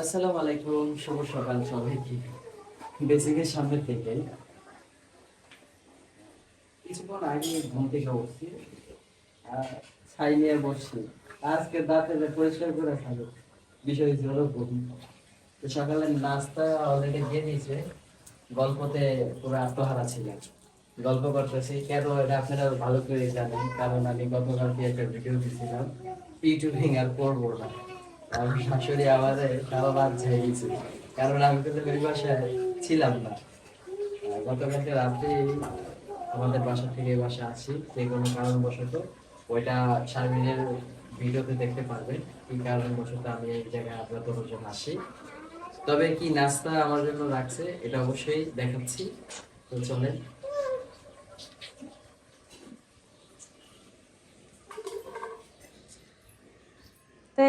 আসসালামু আলাইকুম, শুভ সকাল সবাইকে। সামনে থেকে কিছুক্ষণ আগে ঘুম থেকে উঠছি ছাই নিয়ে বসছি। আজকে দাঁতে পরিষ্কার করে খাব বিষয় ছিল ঘুম। তো সকালে নাস্তা অলরেডি দিয়ে দিয়েছে, গল্পতে পুরো আত্মহারা ছিলাম। গল্প করতেছি। কেন এটা আপনারা ভালো করে জানেন, কারণ আমি গতকালকে একটা ভিডিও দিয়েছিলাম ইউটিউবিং আর করব না। আমার শাশুড়ি আমাদের সারা রাত ঝেড়েছে কারণ আমি কিন্তু বাসায় ছিলাম না। গতকালকে রাত্রে আমাদের বাসা থেকে বাসা আছি যে কোনো কারণবশত। ওইটা শারমিনের ভিডিওতে দেখতে পারবেন, কি কারণবশত আমি এই জায়গায় আপনাদের জন্য আসি। তবে কি নাস্তা আমার জন্য রাখছে, এটা অবশ্যই দেখাচ্ছি। তো চলেন।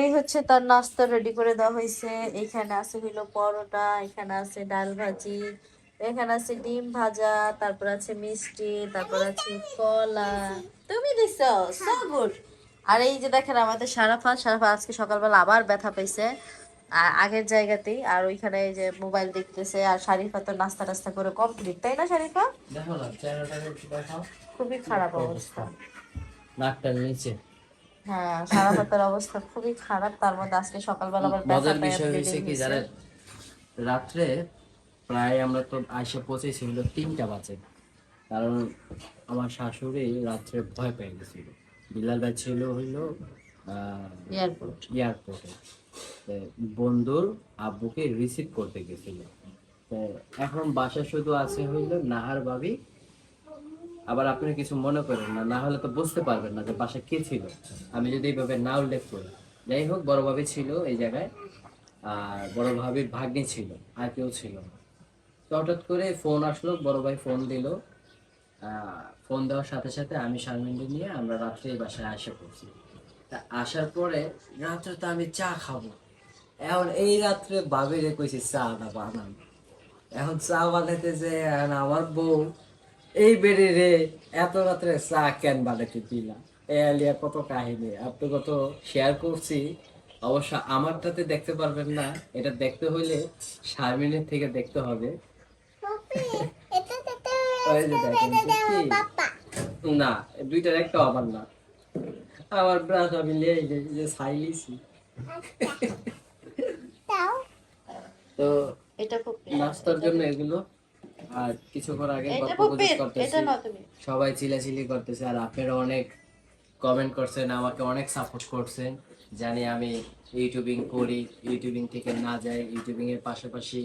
এই হচ্ছে তার নাস্তা রেডি করে দেওয়া হয়েছে। এখানে আছে হইল পরোটা এখানে আছে ডাল ভাজি এখানে আছে ডিম ভাজা তারপর আছে মিষ্টি তারপর আছে কলা। তুমি দিছো সো গুড আর এই যে দেখেন আমাদের সারাফা সারাফা আজকে সকালবেলা আবার ব্যথা পেয়েছে আর আগের জায়গাতেই। আর ওইখানে এই যে মোবাইল দেখতেছে আর শারিফা তো নাস্তা টাস্তা করে কমপ্লিট তাই না শারিফা খুবই খারাপ অবস্থা। নাকটার নিচে। হ্যাঁ সারাফাতের অবস্থা খুবই খারাপ। তার মধ্যে আজকে সকালবেলা আবার মজার বিষয় হয়েছে কি হয়েছে। রাত্রে প্রায় আমরা তো আইসা পৌঁছেছি হলো তিনটা বাজে। কারণ আমার শাশুড়ি রাত্রে ভয় পেয়ে গেছিল। বিলাল ভাই ছিল হইল এয়ারপোর্ট এয়ারপোর্টে বন্ধুর আব্বুকে রিসিভ করতে গেছিল। এখন বাসা শুধু আছে হইল নাহার ভাবি আবার আপনি কিছু মনে করেন না না হলে তো বুঝতে পারবেন না যে বাসা কে ছিল। আমি যদি এইভাবে না উল্লেখ করি। যাই হোক, বড় ভাবি ছিল এই জায়গায়, আর বড় ভাবির ভাগ্নি ছিল, আর কেউ ছিল না। তো হঠাৎ করে ফোন আসলো, বড় ভাই ফোন দিল। ফোন দেওয়ার সাথে সাথে আমি শারমিনকে নিয়ে আমরা রাত্রে বাসায় আসা করছি তা আসার পরে রাত্রে তো আমি চা খাব। এখন এই রাত্রে ভাবিরে কইছি চা না বানান। এখন চা বানাইতে যে আমার বউ এই বেড়ে রে এত রাত্রে চা কেন বানাইতে দিলা? এ আলিয়া কত কাহিনী। আপনি কত শেয়ার করছি। অবশ্য আমারটাতে দেখতে পারবেন না। এটা দেখতে হইলে শারমিনের থেকে দেখতে হবে? না দুইটার একটা আমার না। আমার ব্রাশ আমি যে- সাইলিছি তো এটা খুব নাস্তার জন্য এগুলো। আর কিছুক্ষণ আগে এটা গল্প খুব করতেছি। সবাই চিলাচিলি করতেছে আর আপনারা অনেক কমেন্ট করছেন আমাকে অনেক সাপোর্ট করছেন। জানি আমি ইউটিউবিং করি ইউটিউবিং থেকে না যাই ইউটিউবিং এর পাশাপাশি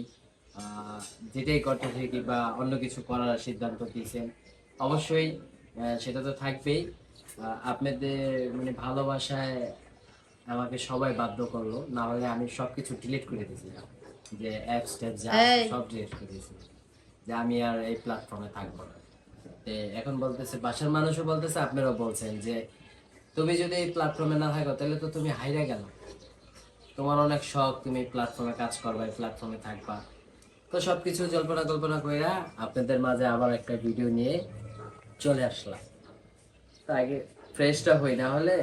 যেটাই করতে থাকি বা অন্য কিছু করার সিদ্ধান্ত দিয়েছেন। অবশ্যই সেটা তো থাকবেই। আপনাদের মানে ভালোবাসায় আমাকে সবাই বাধ্য করল না হলে আমি সবকিছু ডিলিট করে দিয়েছিলাম। যে অ্যাপস ট্যাপ যা সব ডিলিট করে দিয়েছি যে আমি আর এই প্ল্যাটফর্মে থাকব না। এখন বলতেছে, বাসার মানুষও বলতেছে, আপনারাও বলছেন যে, তুমি যদি এই প্ল্যাটফর্মে না থাকো, তাহলে তো তুমি হাইরা গেল। তোমার অনেক শখ, তুমি প্ল্যাটফর্মে কাজ করবা, এই প্ল্যাটফর্মে থাকবা। তো সবকিছু জল্পনা কল্পনা কইরা আপনাদের মাঝে আবার একটা ভিডিও নিয়ে চলে আসলাম। তো আগে ফ্রেশটা হই, না হলে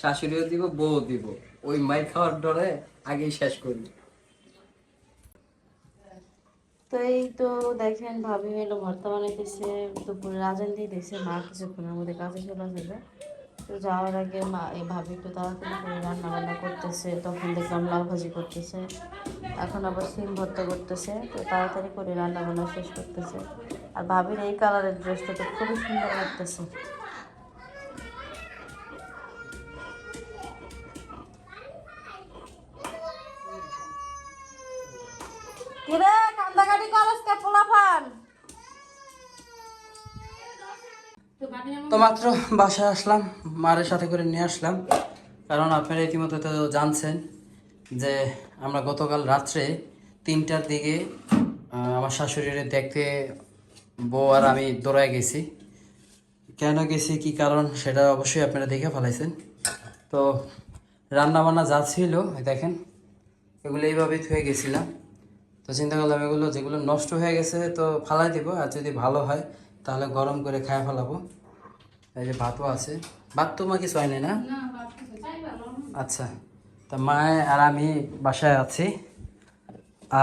শাশুড়িও দিব বউ দিব। ওই মাই খাওয়ার ডরে আগেই শেষ করি। তো এই তো দেখেন ভাবি হলো ভর্তা বানাইতেছে দুপুরে রাজান দিয়েছে মা কিছুক্ষণের মধ্যে কাজে চলে যাবে। তো যাওয়ার আগে মা, এই ভাবি একটু তাড়াতাড়ি করে রান্না বান্না করতেছে, তখন দেখলাম লাউ ভাজি করতেছে। এখন আবার সিম ভর্তা করতেছে, তো তাড়াতাড়ি করে রান্না বান্না শেষ করতেছে। আর ভাবির এই কালারের ড্রেসটা তো খুবই সুন্দর লাগতেছে। কিরে কান্দাকাটি করস কে পোলাপান তো মাত্র বাসায় আসলাম মারের সাথে করে নিয়ে আসলাম। কারণ আপনারা ইতিমধ্যে তো জানছেন যে আমরা গতকাল রাত্রে তিনটার দিকে আমার শাশুড়ির দেখতে বউ আর আমি দৌড়ায় গেছি। কেন গেছি কি কারণ সেটা অবশ্যই আপনারা দেখে ফেলাইছেন। তো রান্না বান্না যা ছিল দেখেন এগুলো এইভাবেই থুয়ে গেছিলাম। তো চিন্তা করলাম এগুলো যেগুলো নষ্ট হয়ে গেছে তো ফালাই দিব আর যদি ভালো হয় তাহলে গরম করে খায় ফেলাবো। এই যে ভাতও আছে। ভাত তো মা কিছু হয়নি না? আচ্ছা তা মায়ে আর আমি বাসায় আছি।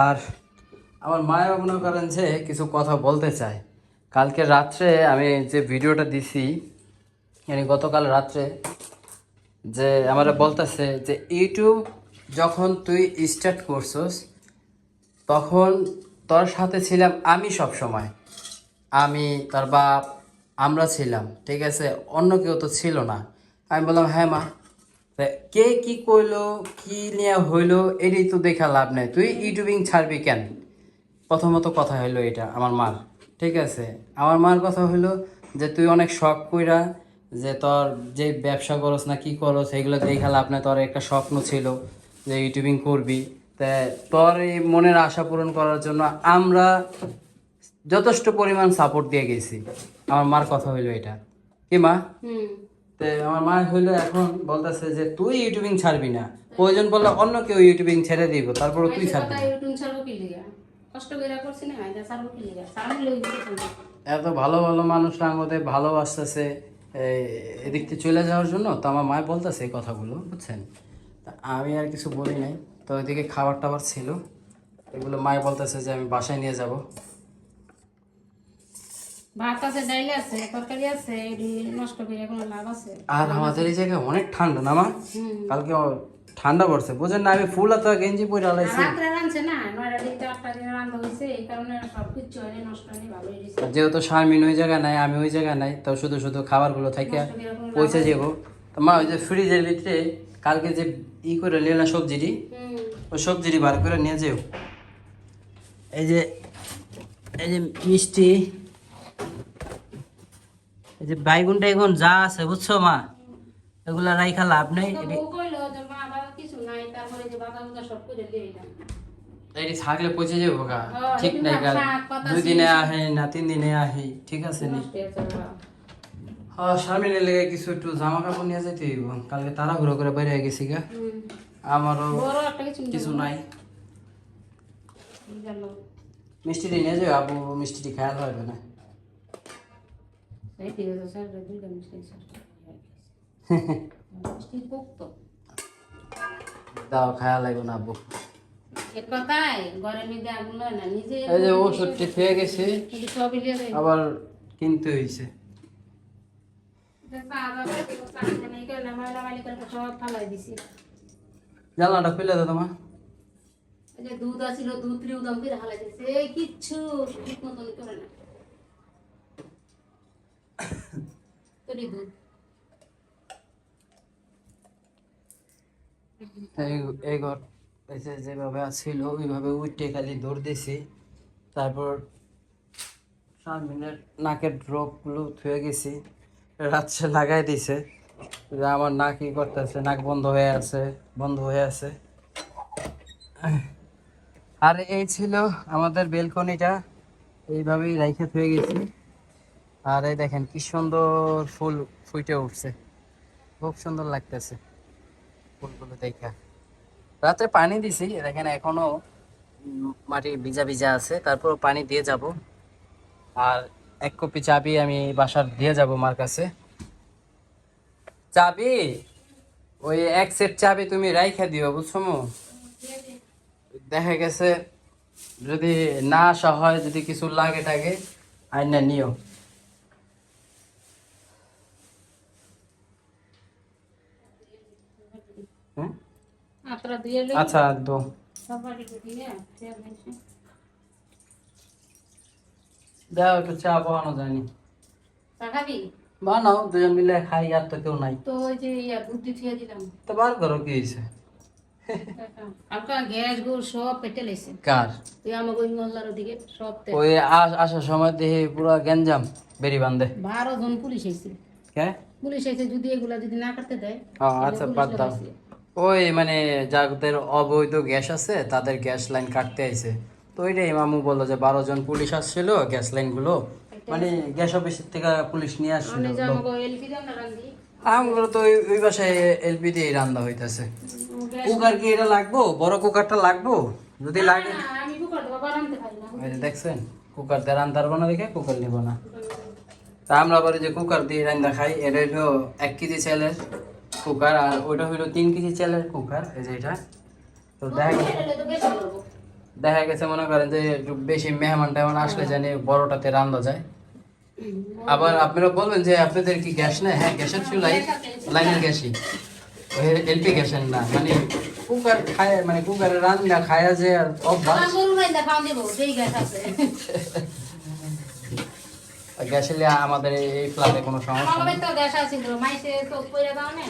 আর আমার মায়ের মনে করেন যে কিছু কথা বলতে চায়। কালকে রাত্রে আমি যে ভিডিওটা দিছি মানে গতকাল রাত্রে যে আমরা বলতেছে যে ইউটিউব যখন তুই স্টার্ট করছস তখন তোর সাথে ছিলাম আমি সব সময়। আমি, তার বাপ, আমরা ছিলাম, ঠিক আছে? অন্য কেউ তো ছিল না। আমি বললাম হ্যাঁ মা। কে কি কইলো, কি নিয়ে হইল, এটাই তো দেখা লাভ নেই। তুই ইউটিউবিং ছাড়বি কেন? প্রথমত কথা হইল এটা, আমার মার, ঠিক আছে? আমার মার কথা হইল যে, তুই অনেক শখ কইরা যে, তোর যে ব্যবসা করস না কি করস, এগুলো দেখা লাভ নেই, তোর একটা স্বপ্ন ছিল যে, ইউটিউবিং করবি। তা তোর এই মনের আশা পূরণ করার জন্য আমরা যথেষ্ট পরিমাণ সাপোর্ট দিয়ে গেছি। আমার মার কথা হইল এটা। কি মা? তে আমার মা হইল এখন বলতেছে যে তুই ইউটিউবিং ছাড়বি না। প্রয়োজন বললে অন্য কেউ ইউটিউবিং ছেড়ে দিব তারপরে তুই ছাড়বি ইউটিউব ছাড়বো এত ভালো ভালো মানুষরা আমাদের ভালোবাসতেছে এদিক থেকে চলে যাওয়ার জন্য। তো আমার মায় বলতেছে এই কথাগুলো বুঝছেন? তা আমি আর কিছু বলি নাই। তো ওইদিকে খাবার টাবার ছিল। এগুলো মায় বলতেছে যে আমি বাসায় নিয়ে যাব। আর আমাদের এই জায়গায় অনেক ঠান্ডা না মা? কালকে ঠান্ডা পড়ছে। বুঝেন না আমি ফুল গেঞ্জি পরে আলাইছি। যেহেতু শারমিন ওই জায়গায় নাই আমি ওই জায়গায় নাই তো শুধু শুধু খাবারগুলো থেকে পৌঁছে যাব। তো মা ওই যে ফ্রিজের ভিতরে কালকে যে ই করে নিয়ে না সবজিটি ওই সবজিটি বার করে নিয়ে যেও। এই যে এই যে মিষ্টি এই যে বাইগুন টাইগুন যা আছে বুঝছ মা? এগুলা রাইখা লাভ নেই। এটি থাকলে পচে যাব গা। হ্যাঁ, ঠিক নাই গা। দুই দিনে আহে না তিন দিনে আহে। ঠিক আছে নি। হ্যাঁ স্বামীনের লেগে কিছু একটু জামা কাপড় নিয়ে যেতে কালকে তাড়াহুড়ো করে বাইরে গেছি গা। আমারও কিছু নাই। গেল মিষ্টিটি নিয়ে যাও আবু মিষ্টিটি খেয়াল হবে না মিষ্টি দাও খেয়াল লাগবে না আবু। না এই যে ওষুধটি খেয়ে গেছি আবার কিনতে হয়েছে সব ফালাই দিছি। জানলাটা খুলে দাও তোমার। দুধ আছিল দুধ ত্রি উদম করে হালাই দিছে। এই কিচ্ছু ঠিক মতন করে না। তরি দুধ। এই এই ঘর যেভাবে ছিল ওইভাবে উঠে খালি দৌড় দিছি। তারপর শারমিনের নাকের ড্রপগুলো থুয়ে গেছি। রাত্রে লাগাই দিছে। যে আমার নাক ই করতেছে, নাক বন্ধ হয়ে আছে, বন্ধ হয়ে আছে। আর এই ছিল আমাদের বেলকনিটা, এইভাবেই রাইখে থুয়ে গেছি। আর এই দেখেন কি সুন্দর ফুল ফুটে উঠছে। খুব সুন্দর লাগতেছে ফুলগুলো দেখা। রাতে পানি দিছি দেখেন এখনও মাটি ভিজা ভিজা আছে তারপর পানি দিয়ে যাব। আর এক কপি চাবি আমি বাসার দিয়ে যাব মার কাছে। চাবি? ওই এক সেট চাবি তুমি রাইখা দিও বুঝছ? দেখা গেছে যদি না আসা হয় যদি কিছু লাগে টাগে আইনা নিও। হ্যাঁ? আচ্ছা দো দাও একটু চা যায়নি চা খাবি বানাও দুজন মিলে খাই আর তো কেউ নাই। তো ওই যে ইয়া দুধ দিয়ে থিয়ে দিলাম। তো বার করো কি হয়েছে হালকা গ্যাস গুড় সব পেটে লেছে কার? তুই আমাকে ওই মহল্লার ওদিকে সব ওই আসার সময় দেখি পুরো গ্যাঞ্জাম বেরি বান্ধে। বারো জন পুলিশ এসেছে কে? পুলিশ এসে যদি এগুলা যদি না কাটতে দেয় আচ্ছা বাদ দাও। ওই মানে যাদের অবৈধ গ্যাস আছে তাদের গ্যাস লাইন কাটতে আইছে। তো ওইটাই মামু বলল যে বারো জন পুলিশ আসছিল গ্যাস লাইনগুলো মানে গ্যাস অফিসের থেকে পুলিশ নিয়ে আসছিল আমগুলো তো ওই বাসায় এলপি দিয়ে রান্না হইতেছে। কুকার কি এটা লাগবো? বড় কুকারটা লাগবো? যদি লাগে দেখছেন কুকার দিয়ে রান্না পারব না। দেখে কুকার নিব না। তা আমরা আবার যে কুকার দিয়ে রান্না খাই এটা হলো এক কেজি চালের কুকার আর ওইটা হইল তিন কেজি চালের কুকার এই যে এটা। তো দেখা গেছে দেখা গেছে মনে করেন যে একটু বেশি মেহমান টেহমান আসলে জানি বড়টাতে রান্না যায়। আবার আপনারা বলবেন যে আপনাদের কি গ্যাস নেই? হ্যাঁ গ্যাসের চুলাই, লাইনের গ্যাসই। এলপি গ্যাসের না মানে কুকার খায় মানে কুকারে রান্না খায়া যে আর অভ্যাস। গ্যাস গ্যাসে আমাদের এই ফ্ল্যাটে কোনো সমস্যা নেই। তো গ্যাস আছে তো মাইসে তো কইরা দাও না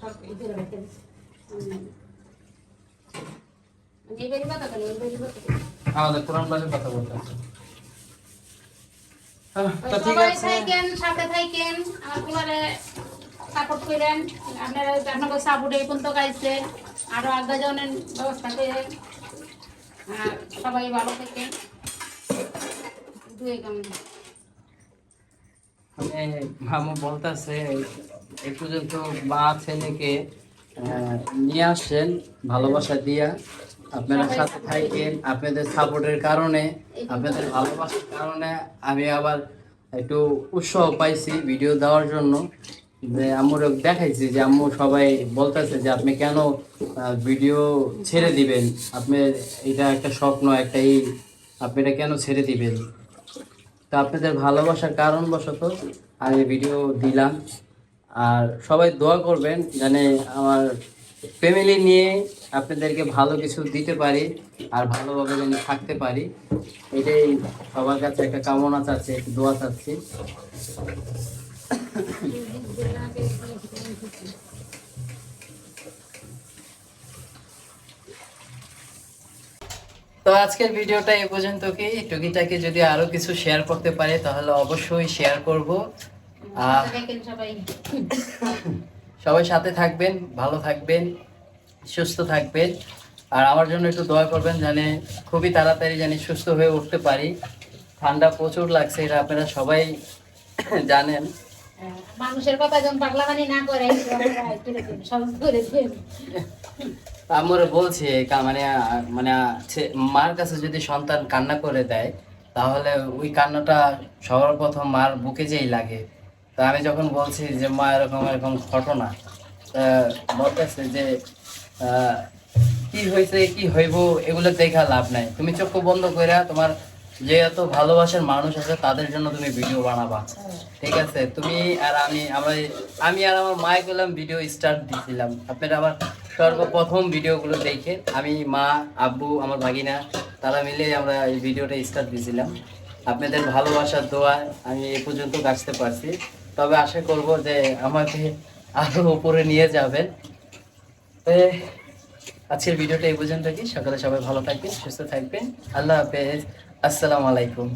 সব করে রেখে দিছি এই বেরি কথা এই কথা আমাদের পুরান বাসের কথা বলতে আছে। সবাই থাকেন সাথে থাকেন আমার কুলারে সাপোর্ট করেন। আপনারা আপনাকে সাপোর্ট এই পর্যন্ত গাইছে। আরও আগে জনের ব্যবস্থা করেন আর সবাই ভালো থাকেন। দুই কেমন মামু বলতেছে এই পর্যন্ত মা ছেলেকে নিয়ে আসছেন ভালোবাসা দিয়া। আপনারা সাথে থাকেন আপনাদের সাপোর্টের কারণে আপনাদের ভালোবাসার কারণে আমি আবার একটু উৎসাহ পাইছি ভিডিও দেওয়ার জন্য। যে আম্মুর দেখাইছি যে আম্মু সবাই বলতেছে যে আপনি কেন ভিডিও ছেড়ে দিবেন? আপনি এটা একটা স্বপ্ন একটা ই আপনি এটা কেন ছেড়ে দিবেন? তো আপনাদের ভালোবাসার কারণবশত আমি ভিডিও দিলাম। আর সবাই দোয়া করবেন জানে আমার ফ্যামিলি নিয়ে আপনাদেরকে ভালো কিছু দিতে পারি আর ভালোভাবে যেন থাকতে পারি এটাই সবার কাছে একটা কামনা চাচ্ছি একটু দোয়া চাচ্ছি। তো আজকের ভিডিওটা এ পর্যন্ত কি? টুকিটাকে যদি আরও কিছু শেয়ার করতে পারে তাহলে অবশ্যই শেয়ার করব। আর সবাই সাথে থাকবেন ভালো থাকবেন সুস্থ থাকবেন। আর আমার জন্য একটু দোয়া করবেন জানে খুবই তাড়াতাড়ি জানি সুস্থ হয়ে উঠতে পারি। ঠান্ডা প্রচুর লাগছে এটা আপনারা সবাই জানেন। মানুষের কথা যখন পাগলামানি না করে আমরা বলছি মানে মানে মার কাছে যদি সন্তান কান্না করে দেয় তাহলে ওই কান্নাটা সবার প্রথম মার বুকে যেই লাগে। তা আমি যখন বলছি যে, মা, এরকম এরকম ঘটনা বলতেছে যে কি হয়েছে কি হইব, এগুলো দেখা লাভ নাই। তুমি চক্ষু বন্ধ করে তোমার যে এত ভালোবাসার মানুষ আছে, তাদের জন্য তুমি ভিডিও বানাবা। ঠিক আছে, তুমি আর আমি, আমরা, আমি আর আমার মায় করলাম ভিডিও স্টার্ট দিয়েছিলাম আপনারা আমার সর্বপ্রথম ভিডিওগুলো দেখে, আমি, মা, আব্বু, আমার ভাগিনা, তারা মিলে আমরা এই ভিডিওটা স্টার্ট দিয়েছিলাম আপনাদের ভালোবাসার দোয়া আমি এ পর্যন্ত আসতে পারছি। তবে আশা করব যে আমাকে আরও উপরে নিয়ে যাবেন আজকের ভিডিওটা এই পর্যন্ত কি সকালে সবাই ভালো থাকবেন, সুস্থ থাকবেন। আল্লাহ হাফেজ। আসসালামু আলাইকুম।